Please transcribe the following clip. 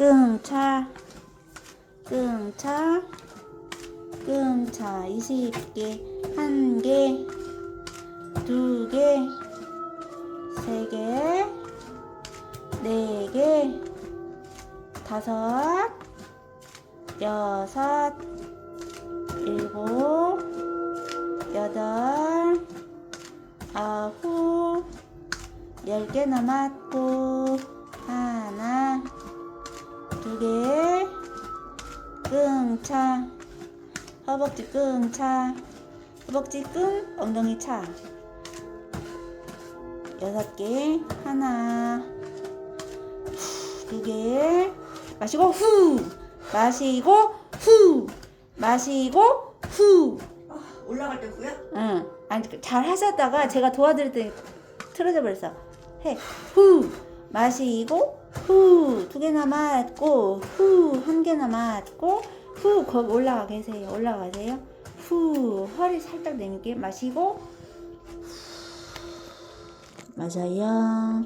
끙차 끙차 끙차 20개 한 개, 두 개, 세 개, 네 개, 다섯, 여섯, 일곱, 여덟, 아홉, 열 개 남았고 끙 차, 허벅지 끙 차, 허벅지 끙, 엉덩이 차. 여섯 개, 하나, 두 개, 마시고 후, 마시고 후, 마시고 후. 아, 올라갈 때 후야? 응. 아니 잘 하셨다가 제가 도와드릴 때 틀어져 버렸어. 해. 후. 마시고 후. 두 개 남았고 후. 한 개 남았고 후. 거기 올라가 계세요. 올라가세요. 후. 허리 살짝 내밀게 마시고 맞아요.